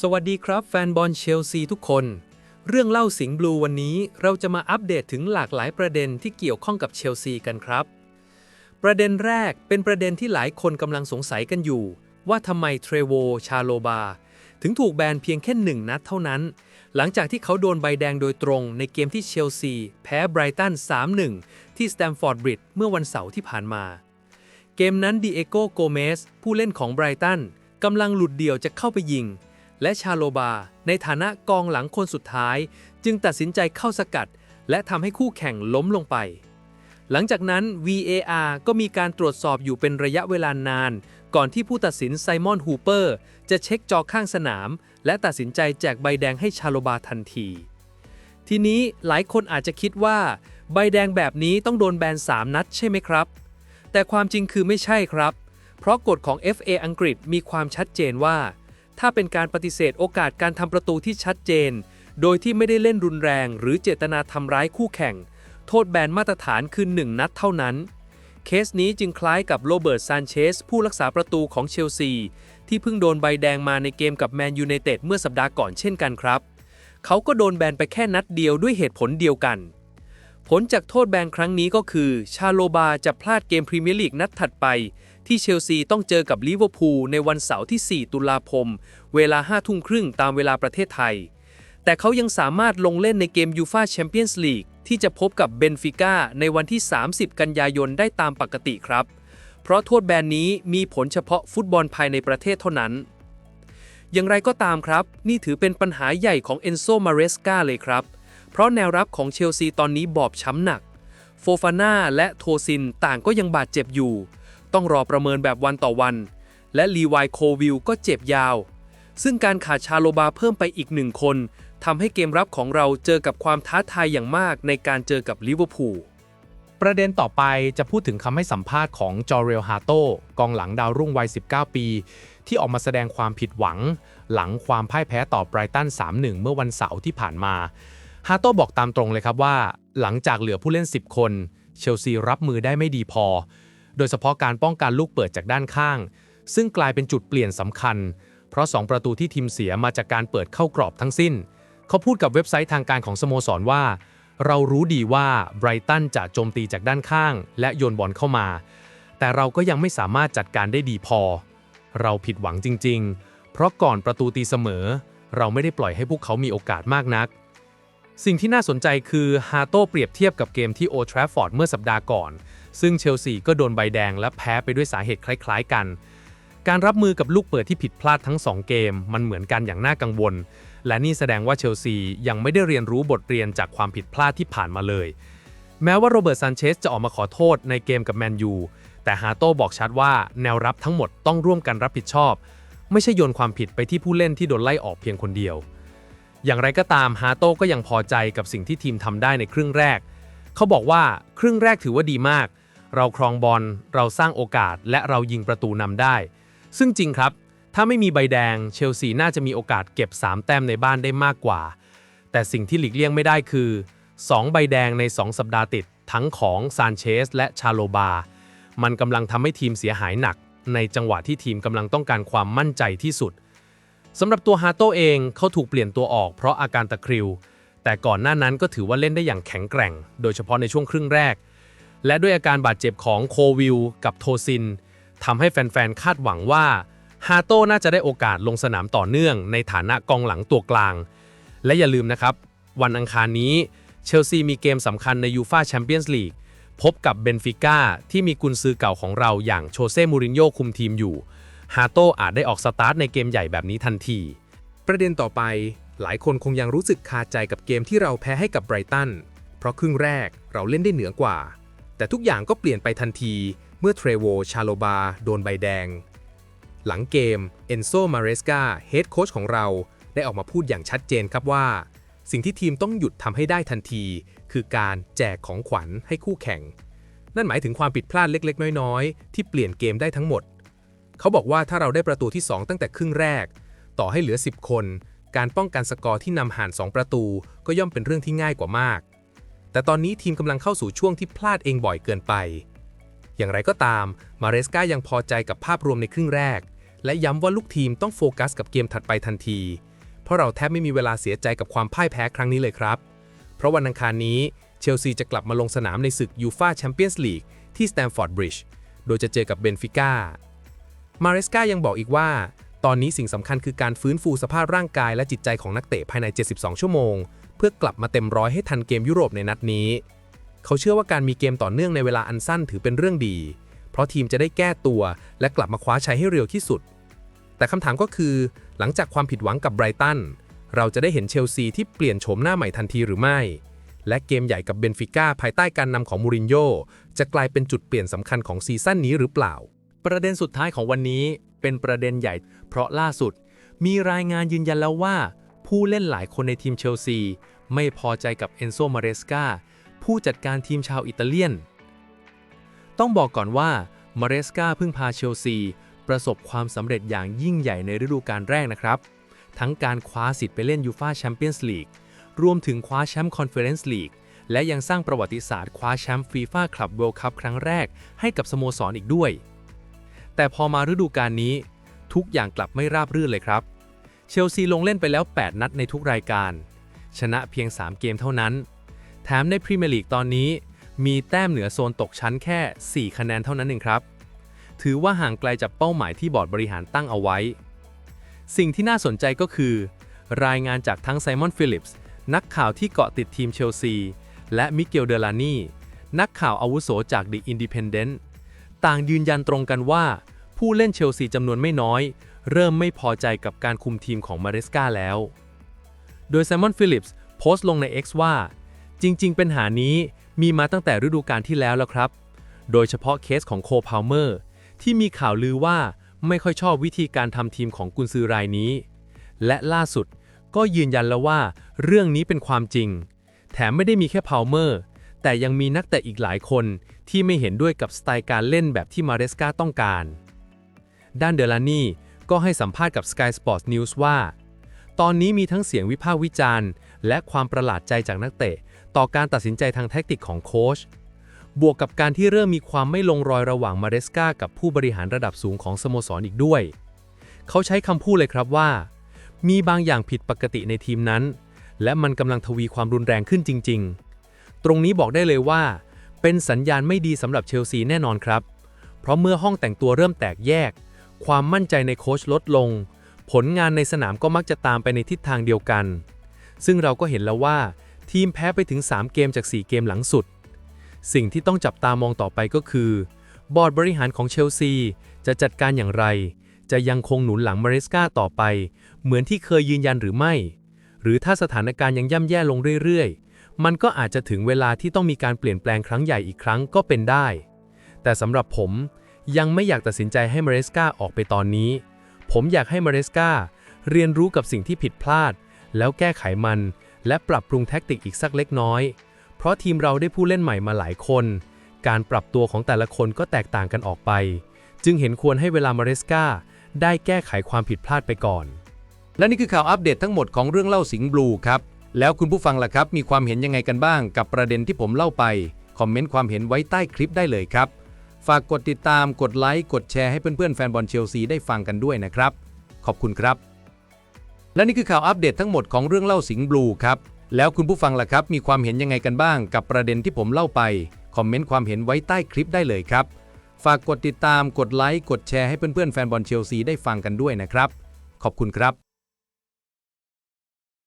สวัสดีครับแฟนบอลเชลซีทุกคน เรื่องเล่าสิงห์บลูวันนี้เราจะมาอัปเดตถึงหลากหลายประเด็นที่เกี่ยวข้องกับเชลซีกันครับ ประเด็นแรกเป็นประเด็นที่หลายคนกำลังสงสัยกันอยู่ ว่าทำไมเทรโวชาโลบา ถึงถูกแบนเพียงแค่หนึ่งนัดเท่านั้น หลังจากที่เขาโดนใบแดงโดยตรงในเกมที่เชลซีแพ้ไบรตัน 3-1 ที่สแตมฟอร์ดบริดจ์เมื่อวันเสาร์ที่ผ่านมา เกมนั้นดิเอโกโกเมสผู้เล่นของไบรตันกำลังหลุดเดี่ยวจะเข้าไปยิง และชาโลบา ในฐานะกองหลังคนสุดท้าย จึงตัดสินใจเข้าสกัด และทำให้คู่แข่งล้มลงไป หลังจากนั้น VAR ก็มีการตรวจสอบอยู่เป็นระยะเวลานาน ก่อนที่ผู้ตัดสินไซมอนฮูเปอร์จะเช็คจอข้างสนาม และตัดสินใจแจกใบแดงให้ชาโลบาทันที ทีนี้หลายคนอาจจะคิดว่า ใบแดงแบบนี้ต้องโดนแบน 3 นัดใช่ไหมครับ แต่ความจริงคือไม่ใช่ครับ เพราะกฎของ FA อังกฤษมีความชัดเจนว่า ถ้าเป็นการปฏิเสธโอกาสการทำประตูที่ชัดเจน โดยที่ไม่ได้เล่นรุนแรงหรือเจตนาทำร้ายคู่แข่ง โทษแบนมาตรฐานคือ 1 นัดเท่านั้น เคสนี้จึงคล้ายกับโรเบิร์ตซานเชสผู้รักษาประตูของเชลซี ที่เพิ่งโดนใบแดงมาในเกมกับแมนยูไนเต็ดเมื่อสัปดาห์ก่อนเช่นกันครับ เขาก็โดนแบนไปแค่นัดเดียวด้วยเหตุผลเดียวกัน ผลจากโทษแบนครั้งนี้ก็คือ ชาโลบาจะพลาดเกมพรีเมียร์ลีกนัดถัดไป ที่เชลซีต้องเจอกับลิเวอร์พูลในวันเสาร์ที่ 4 ตุลาคม เวลา5ทุ่มครึ่งตามเวลาประเทศไทย แต่เขายังสามารถลงเล่นในเกมยูฟาแชมเปี้ยนส์ลีกที่จะพบกับเบนฟิก้าในวันที่ 30 กันยายนได้ตามปกติครับ เพราะโทษแบนนี้มีผลเฉพาะฟุตบอลภายในประเทศเท่านั้น อย่างไรก็ตามครับ นี่ถือเป็นปัญหาใหญ่ของเอนโซมาเรสกาเลยครับ เพราะแนวรับของเชลซีตอนนี้บอบช้ำหนัก โฟฟาน่าและโทซินต่างก็ยังบาดเจ็บอยู่ ต้องรอประเมินแบบวันต่อวัน และลีวายโควิลก็เจ็บยาว ซึ่งการขาดชาโลบาเพิ่มไปอีกหนึ่งคนทำให้เกมรับของเราเจอกับความท้าทายอย่างมากในการเจอกับลิเวอร์พูลประเด็นต่อไปจะพูดถึงคำให้สัมภาษณ์ของจอเรลฮาโตกองหลังดาวรุ่งวัย 19 ปี ที่ออกมาแสดงความผิดหวัง หลังความพ่ายแพ้ต่อไบรตัน 3-1 เมื่อวันเสาร์ที่ผ่านมา ฮาโต้บอกตามตรงเลยครับว่า หลังจากเหลือผู้เล่น 10 คน เชลซีรับมือได้ไม่ดีพอ โดยเฉพาะการป้องกันลูกเปิดจากด้านข้าง ซึ่งกลายเป็นจุดเปลี่ยนสำคัญ เพราะ 2 ประตูที่ทีมเสียมาจากการเปิดเข้ากรอบทั้งสิ้น เขาพูดกับเว็บไซต์ทางการของสโมสรว่า เรารู้ดีว่าไบรตันจะโจมตีจากด้านข้าง และโยนบอลเข้ามา แต่เราก็ยังไม่สามารถจัดการได้ดีพอ เราผิดหวังจริง ๆ เพราะก่อนประตูตีเสมอ เราไม่ได้ปล่อยให้พวกเขามีโอกาสมากนัก สิ่งที่น่าสนใจคือฮาโต้เปรียบเทียบกับเกมที่โอทราฟอร์ดเมื่อสัปดาห์ก่อน ซึ่งเชลซีก็โดนใบแดงและแพ้ไปด้วยสาเหตุคล้าย ๆ กัน การรับมือกับลูกเปิดที่ผิดพลาดทั้ง 2 เกม มันเหมือนกันอย่างน่ากังวล และนี่แสดงว่าเชลซียังไม่ได้เรียนรู้บทเรียนจากความผิดพลาดที่ผ่านมาเลย แม้ว่าโรเบิร์ตซานเชสจะออกมาขอโทษในเกมกับแมนยูแต่ฮาโต้บอกชัดว่าแนวรับทั้งหมดต้องร่วมกันรับผิดชอบ ไม่ใช่โยนความผิดไปที่ผู้เล่นที่โดนไล่ออกเพียงคนเดียว อย่างไรก็ตามฮาโต้ก็ยังพอใจกับสิ่งที่ทีมทำได้ในครึ่งแรก เขาบอกว่าครึ่งแรกถือว่าดีมาก เราครองบอล เราสร้างโอกาส และเรายิงประตูนำได้ ซึ่งจริงครับ ถ้าไม่มีใบแดงเชลซีน่าจะมีโอกาสเก็บ 3 แต้มในบ้านได้มากกว่า แต่สิ่งที่หลีกเลี่ยงไม่ได้คือ 2 ใบแดงใน 2 สัปดาห์ติด ทั้งของซานเชสและชาโลบา มันกำลังทำให้ทีมเสียหายหนัก ในจังหวะที่ทีมกำลังต้องการความมั่นใจที่สุด สำหรับตัวฮาโตเองเขาถูกเปลี่ยนตัวออกเพราะอาการตะคริว แต่ก่อนหน้านั้นก็ถือว่าเล่นได้อย่างแข็งแกร่ง โดยเฉพาะในช่วงครึ่งแรก และด้วยอาการบาดเจ็บของโควิลกับโทซินทำให้แฟนๆ คาดหวังว่าฮาโตน่าจะได้โอกาสลงสนามต่อเนื่องในฐานะกองหลังตัวกลาง และอย่าลืมนะครับ วันอังคารนี้เชลซีมีเกมสำคัญในยูฟาแชมเปี้ยนส์ลีกพบกับเบนฟิก้าที่มีกุนซือเก่าของเราอย่างโชเซ่มูรินโญ่คุมทีมอยู่ ฮาโตอาจได้ออกสตาร์ทในเกมใหญ่แบบนี้ทันที ประเด็นต่อไป หลายคนคงยังรู้สึกคาใจกับเกมที่เราแพ้ให้กับไบรตัน เพราะครึ่งแรกเราเล่นได้เหนือกว่า แต่ทุกอย่างก็เปลี่ยนไปทันทีเมื่อเทรโว ชาโลบา โดนใบแดง หลังเกม เอนโซ มาเรสกาเฮดโค้ชของเรา ได้ออกมาพูดอย่างชัดเจนครับว่า สิ่งที่ทีมต้องหยุดทำให้ได้ทันที คือการแจกของขวัญให้คู่แข่ง นั่นหมายถึงความผิดพลาดเล็ก ๆ น้อย ๆ ที่เปลี่ยนเกมได้ทั้งหมด เขาบอกว่าถ้าเราได้ประตูที่ 2 ตั้งแต่ครึ่งแรก ต่อให้เหลือ 10 คน การป้องกันสกอร์ที่นำห่าน 2 ประตู ก็ย่อมเป็นเรื่องที่ง่ายกว่ามาก แต่ตอนนี้ทีมกำลังเข้าสู่ช่วงที่พลาดเองบ่อยเกินไป อย่างไรก็ตามมาเรสกายังพอใจกับภาพรวมในครึ่งแรก และย้ำว่าลูกทีมต้องโฟกัสกับเกมถัดไปทันที เพราะเราแทบไม่มีเวลาเสียใจกับความพ่ายแพ้ครั้งนี้เลยครับ เพราะวันอังคารนี้เชลซีจะกลับมาลงสนามในศึกยูฟาแชมเปี้ยนส์ลีกที่สแตมฟอร์ดบริดจ์โดยจะเจอกับเบนฟิก้า มาเรสกายังบอกอีกว่า ตอนนี้สิ่งสำคัญคือการฟื้นฟูสภาพร่างกายและจิตใจของนักเตะภายใน 72 ชั่วโมง เพื่อกลับมาเต็มร้อยให้ทันเกมยุโรปในนัดนี้ เขาเชื่อว่าการมีเกมต่อเนื่องในเวลาอันสั้นถือเป็นเรื่องดี เพราะทีมจะได้แก้ตัว และกลับมาคว้าชัยให้เร็วที่สุด แต่คำถามก็คือ หลังจากความผิดหวังกับไบรตันเราจะได้เห็นเชลซีที่เปลี่ยนโฉมหน้าใหม่ทันทีหรือไม่ และเกมใหญ่กับเบนฟิก้าภายใต้การนำของมูรินโญ่จะกลายเป็นจุดเปลี่ยนสำคัญของซีซั่นนี้หรือเปล่า ประเด็นสุดท้ายของวันนี้เป็นประเด็นใหญ่ เพราะล่าสุด มีรายงานยืนยันแล้วว่า ผู้เล่นหลายคนในทีมเชลซี ไม่พอใจกับเอนโซมาเรสกาผู้จัดการทีมชาวอิตาเลียน ต้องบอกก่อนว่ามาเรสกาเพิ่งพาเชลซี ประสบความสำเร็จอย่างยิ่งใหญ่ในฤดูกาลแรกนะครับ ทั้งการคว้าสิทธิ์ไปเล่นยูฟาแชมเปี้ยนส์ลีกรวมถึงคว้าแชมป์คอนเฟอเรนซ์ลีกและยังสร้างประวัติศาสตร์คว้าแชมป์ฟีฟ่าคลับเวิลด์คัพครั้งแรกให้กับสโมสรอีกด้วย แต่พอมาฤดูกาลนี้ ทุกอย่างกลับไม่ราบรื่นเลยครับ เชลซีลงเล่นไปแล้ว 8 นัดในทุกรายการ ชนะเพียง 3 เกมเท่านั้น แถมในพรีเมียร์ลีกตอนนี้ มีแต้มเหนือโซนตกชั้นแค่ 4 คะแนนเท่านั้นเองครับ ถือว่าห่างไกลจากเป้าหมายที่บอร์ดบริหารตั้งเอาไว้ สิ่งที่น่าสนใจก็คือ รายงานจากทั้งไซมอนฟิลิปส์นักข่าวที่เกาะติดทีมเชลซีและมิเกลเดลานีนักข่าวอาวุโสจาก The Independent ต่างยืนยันตรงกันว่า ผู้เล่นเชลซีจำนวนไม่น้อย เริ่มไม่พอใจกับการคุมทีมของมาเรสกาแล้ว โดยไซมอนฟิลิปส์โพสต์ลงใน X ว่า จริงๆปัญหานี้มีมาตั้งแต่ฤดูกาลที่แล้วแล้วครับ โดยเฉพาะเคสของโคพาวเมอร์ที่มีข่าวลือว่าไม่ค่อยชอบวิธีการทำทีมของกุนซือรายนี้ และล่าสุดก็ยืนยันแล้วว่า เรื่องนี้เป็นความจริง แถมไม่ได้มีแค่พาวเมอร์ แต่ยังมีนักเตะอีกหลายคนที่ไม่เห็นด้วยกับสไตล์การเล่นแบบที่มาเรสกาต้องการ ด้านเดลานี่ก็ให้สัมภาษณ์กับ Sky Sports News ว่า ตอนนี้มีทั้งเสียงวิพากษ์วิจารณ์ และความประหลาดใจจากนักเตะ ต่อการตัดสินใจทางแทคติกของโค้ชบวกกับการที่เริ่มมีความไม่ลงรอยระหว่างมาเรสกากับผู้บริหารระดับสูงของสโมสรอีกด้วย เขาใช้คำพูดเลยครับว่า มีบางอย่างผิดปกติในทีมนั้น และมันกำลังทวีความรุนแรงขึ้นจริง ๆ ตรงนี้บอกได้เลยว่า เป็นสัญญาณไม่ดีสำหรับเชลซีแน่นอนครับ เพราะเมื่อห้องแต่งตัวเริ่มแตกแยก ความมั่นใจในโค้ชลดลง ผลงานในสนามก็มักจะตามไปในทิศทางเดียวกัน ซึ่งเราก็เห็นแล้วว่า ทีมแพ้ไปถึง 3 เกมจาก 4 เกมหลังสุด สิ่งที่ต้องจับตามองต่อไปก็คือ บอร์ดบริหารของเชลซี จะจัดการอย่างไร จะยังคงหนุนหลังมาริสกาต่อไป เหมือนที่เคยยืนยันหรือไม่ หรือถ้าสถานการณ์ยังย่ำแย่ลงเรื่อยๆ มันก็อาจจะถึงเวลาที่ต้องมีการเปลี่ยนแปลงครั้งใหญ่อีกครั้งก็เป็นได้ แต่สำหรับผมยังไม่อยากตัดสินใจให้มาเรสกาออกไปตอนนี้ ผมอยากให้มาเรสกาเรียนรู้กับสิ่งที่ผิดพลาด แล้วแก้ไขมัน และปรับปรุงแท็กติกอีกสักเล็กน้อย เพราะทีมเราได้ผู้เล่นใหม่มาหลายคน การปรับตัวของแต่ละคนก็แตกต่างกันออกไป จึงเห็นควรให้เวลามาเรสกาได้แก้ไขความผิดพลาดไปก่อน และนี่คือข่าวอัปเดตทั้งหมดของเรื่องเล่าสิงห์บลูครับ แล้วคุณผู้ฟังล่ะครับ มีความเห็นยังไงกันบ้าง กับประเด็นที่ผมเล่าไป คอมเมนต์ความเห็นไว้ใต้คลิปได้เลยครับ ฝากกดติดตาม กดไลค์ กดแชร์ให้เพื่อนๆแฟนบอลเชลซีได้ฟังกันด้วยนะครับ ขอบคุณครับ และนี่คือข่าวอัปเดตทั้งหมดของเรื่องเล่าสิงห์บลูครับ แล้วคุณผู้ฟังล่ะครับ มีความเห็นยังไงกันบ้าง กับประเด็นที่ผมเล่าไป คอมเมนต์ความเห็นไว้ใต้คลิปได้เลยครับ ฝากกดติดตาม กดไลค์ กดแชร์ให้เพื่อนๆแฟนบอลเชลซีได้ฟังกันด้วยนะครับ ขอบคุณครับ